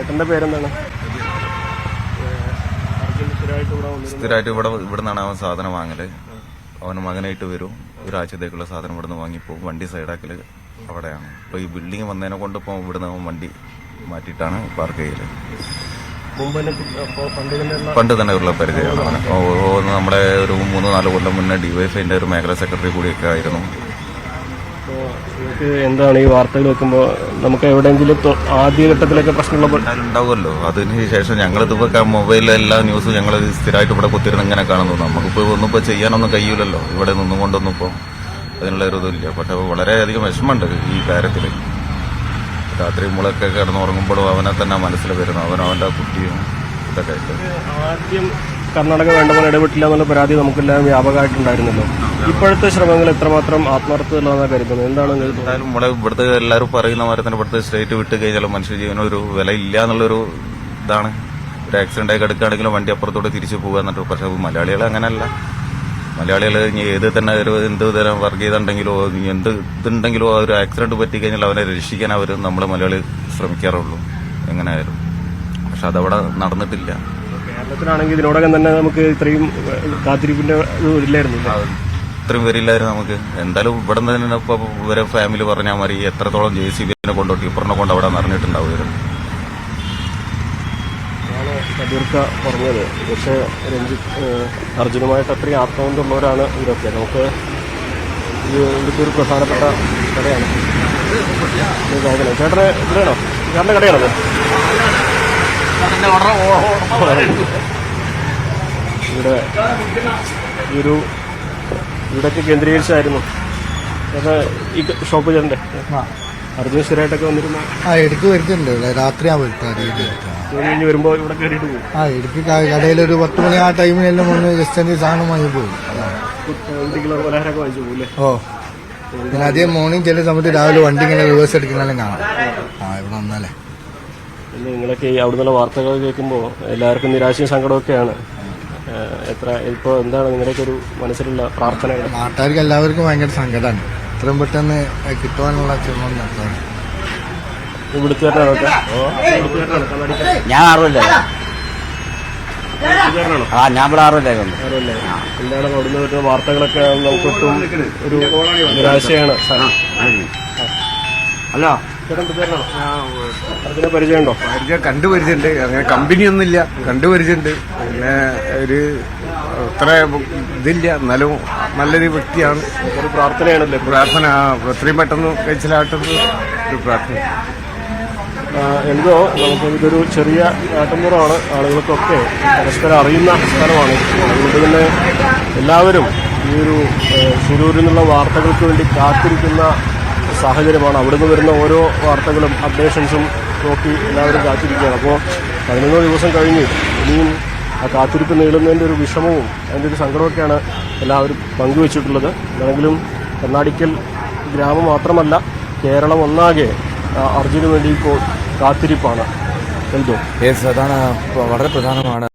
ചേട്ടന്റെ പേരെന്താണ്? സ്ഥിരമായിട്ട് ഇവിടെ ഇവിടെ നിന്നാണ് അവൻ സാധനം വാങ്ങൽ. അവന് മകനായിട്ട് വരും. ഒരാഴ്ചത്തേക്കുള്ള സാധനം ഇവിടുന്ന് വാങ്ങിപ്പോവും. വണ്ടി സൈഡാക്കൽ അവിടെയാണ്. ഇപ്പൊ ഈ ബിൽഡിംഗ് വന്നതിനെ കൊണ്ട് ഇപ്പൊ ഇവിടുന്ന് അവൻ വണ്ടി മാറ്റിട്ടാണ് പാർക്ക് ചെയ്യൽ. പണ്ട് തന്നെ ഉള്ള പരിചയമാണ്. നമ്മുടെ ഒരു മൂന്ന് നാല് കൊല്ലം മുന്നേ ഡിവൈഫൈന്റെ ഒരു മേഖലാ സെക്രട്ടറി കൂടിയൊക്കെ ആയിരുന്നു. നിങ്ങൾക്ക് എന്താണ് ഈ വാർത്തകൾ വെക്കുമ്പോൾ നമുക്ക് എവിടെയെങ്കിലും ആദ്യഘട്ടത്തിലൊക്കെ പ്രശ്നമുള്ള ഉണ്ടാവുമല്ലോ. അതിന് ശേഷം ഞങ്ങൾ ഇതിപ്പോ മൊബൈലിലെ എല്ലാ ന്യൂസും ഞങ്ങൾ സ്ഥിരമായിട്ട് ഇവിടെ കുത്തിരുന്ന് ഇങ്ങനെ കാണുന്നു. നമുക്കിപ്പോ ഒന്നും ചെയ്യാനൊന്നും കഴിയൂലല്ലോ. ഇവിടെ നിന്നും കൊണ്ടൊന്നും ഇപ്പോ അതിനുള്ള ഒരു ഇതില്ല പക്ഷെ വളരെയധികം വിഷമമുണ്ട് ഈ കാര്യത്തിൽ രാത്രി മുളൊക്കെ കിടന്നുറങ്ങുമ്പോഴും അവനെ തന്നെ മനസ്സിൽ വരുന്നു. അവനും അവന്റെ കുട്ടിയും ഇതൊക്കെ ആയിട്ട്. ആദ്യം കർണാടക വേണ്ട പോലെ ഇടപെട്ടില്ല എന്നുള്ള പരാതി നമുക്കെല്ലാം വ്യാപകമായിട്ടുണ്ടായിരുന്നല്ലോ. ഇപ്പോഴത്തെ ശ്രമങ്ങൾ എത്രമാത്രം ആത്മാർത്ഥതയുള്ളതെന്നാണ് കരുതുന്നത്? എന്താണ് നമ്മുടെ ഇവിടുത്തെ എല്ലാവരും പറയുന്ന മാതിരി തന്നെ ഇവിടുത്തെ സ്റ്റേറ്റ് വിട്ട് കഴിഞ്ഞാൽ മനുഷ്യ ജീവനം ഒരു വില ഇല്ല എന്നുള്ളൊരു ഇതാണ്. ഒരു ആക്സിഡന്റ് ആയി കിടക്കുകയാണെങ്കിലും വണ്ടി അപ്പുറത്തോട്ട് തിരിച്ചു പോകുക എന്നിട്ട് പക്ഷെ മലയാളികൾ അങ്ങനെയല്ല. മലയാളികൾ ഇനി ഏത് തന്നെ ഒരു എന്ത് തരം വർഗീയത ഉണ്ടെങ്കിലോ എന്ത് ഇതുണ്ടെങ്കിലോ ഒരു ആക്സിഡന്റ് പറ്റി കഴിഞ്ഞാൽ അവനെ രക്ഷിക്കാൻ അവർ നമ്മൾ മലയാളി ശ്രമിക്കാറുള്ളൂ. എങ്ങനെയായാലും. പക്ഷെ അതവിടെ നടന്നിട്ടില്ല. കേരളത്തിലാണെങ്കിൽ ഇതിനോടകം തന്നെ നമുക്ക് ഇത്രയും കാത്തിരിപ്പിന്റെ ഇല്ലായിരുന്നു ഇത്രയും വരില്ലായിരുന്നു നമുക്ക്. എന്തായാലും ഇവിടെ തന്നെ ഇപ്പൊ ഇവരെ ഫാമിലി പറഞ്ഞാൽ മതി. എത്രത്തോളം ജെ സി ബിനെ കൊണ്ടോ ടിപ്പറിനെ കൊണ്ട് അവിടെ നിറഞ്ഞിട്ടുണ്ടാവുമായിരുന്നു കബീർക്ക പറഞ്ഞത്. പക്ഷേ രഞ്ജിത്ത് അർജുനുമായിട്ട് അത്രയും ആത്മബന്ധമുള്ളവരാണ് ഇവരൊക്കെ. നമുക്ക് ഇവിടുത്തെ ഒരു പ്രധാനപ്പെട്ട കടയാണ് ചേട്ടന് ഇവിടെയാണോ? ചേട്ടന്റെ കടയാണത് ഇവിടെ ഈ ഒരു ഇവിടൊക്കെ കേന്ദ്രീകരിച്ചായിരുന്നു. ഈ ഷോപ്പ് ചേട്ടന്റെ അർജുന സ്ഥിരമായിട്ടൊക്കെ വന്നിരുന്ന. ആ ഇടയ്ക്ക് വരുന്നുണ്ട്. രാത്രി വരുത്താറ് കഴിഞ്ഞ് വരുമ്പോൾ ഇവിടെ കയറിയിട്ട് പോകും ആ ഇടയ്ക്ക് കടയിൽ ഒരു പത്ത് മണി ആ ടൈമിലെല്ലാം വന്ന് ജസ്റ്റ് എന്തെങ്കിലും സാധനം വാങ്ങി പോകും. കിലോ പലഹാരമൊക്കെ വാങ്ങിച്ചു ഓ. പിന്നെ അധികം മോർണിംഗ് ചില സമയത്ത് രാവിലെ വണ്ടി ഇങ്ങനെ റിവേഴ്സ് എടുക്കുന്നതെല്ലാം കാണാം. ആ ഇവിടെ വന്നാലേ. പിന്നെ നിങ്ങളൊക്കെ ഈ അവിടുന്നുള്ള വാർത്തകൾ കേൾക്കുമ്പോൾ എല്ലാവർക്കും നിരാശയും സങ്കടമൊക്കെയാണ് എത്ര ഇപ്പോൾ എന്താണ് നിങ്ങളുടെയൊക്കെ ഒരു മനസ്സിലുള്ള പ്രാർത്ഥനകൾ? നാട്ടുകാർക്ക് എല്ലാവർക്കും ഭയങ്കര സങ്കടമാണ് ഇത്രയും പെട്ടെന്ന് കിട്ടുവാനുള്ള ശ്രമം നടത്താണ് ഞാൻ അറിവില്ല ആ ഞാൻ ഇവിടെ ആറുമല്ലേക്കുണ്ട് എന്താണ് അവിടുന്ന് വരുന്ന വാർത്തകളൊക്കെ നമുക്കൊട്ടും ഒരു നിരാശയാണ്. ഹലോ ചേട്ടൻ പേരാണോ അതിനെ പരിചയമുണ്ടോ? പരിചയം കണ്ടുപരിചയമുണ്ട്. അങ്ങനെ കമ്പനിയൊന്നുമില്ല. കണ്ടുപരിചയമുണ്ട്. പിന്നെ ഒരു അത്ര ഇതില്ല. എന്നാലും നല്ലൊരു വ്യക്തിയാണ്. ഒരു പ്രാർത്ഥനയാണല്ലേ? പ്രാർത്ഥന എത്രയും പെട്ടെന്ന് കഴിച്ചിലാട്ടുന്നത് ഒരു പ്രാർത്ഥന. എന്തോ നമുക്ക് ഇതൊരു ചെറിയ ആട്ടംപുറമാണ് ആളുകൾക്കൊക്കെ പരസ്പരം അറിയുന്ന സ്ഥലമാണ്. അതുകൊണ്ട് തന്നെ എല്ലാവരും ഈ ഒരു സുരൂരിൽ നിന്നുള്ള വാർത്തകൾക്ക് വേണ്ടി കാത്തിരിക്കുന്ന സാഹചര്യമാണ്. അവിടുന്ന് വരുന്ന ഓരോ വാർത്തകളും അപ്ഡേഷൻസും നോക്കി എല്ലാവരും കാത്തിരിക്കുകയാണ്. അപ്പോൾ പതിനൊന്ന് ദിവസം കഴിഞ്ഞ് ഇനിയും ആ കാത്തിരിപ്പ് നീളുന്നതിന്റെ ഒരു വിഷമവും അതിന്റെ ഒരു സങ്കടമൊക്കെയാണ് എല്ലാവരും പങ്കുവച്ചിട്ടുള്ളത്. അല്ലെങ്കിലും കർണാടിക്കൽ ഗ്രാമം മാത്രമല്ല കേരളം ഒന്നാകെ അർജുന് വേണ്ടി ഇപ്പോൾ കാത്തിരിപ്പാണ്. എന്തോ അതാണ് വളരെ പ്രധാനമാണ്.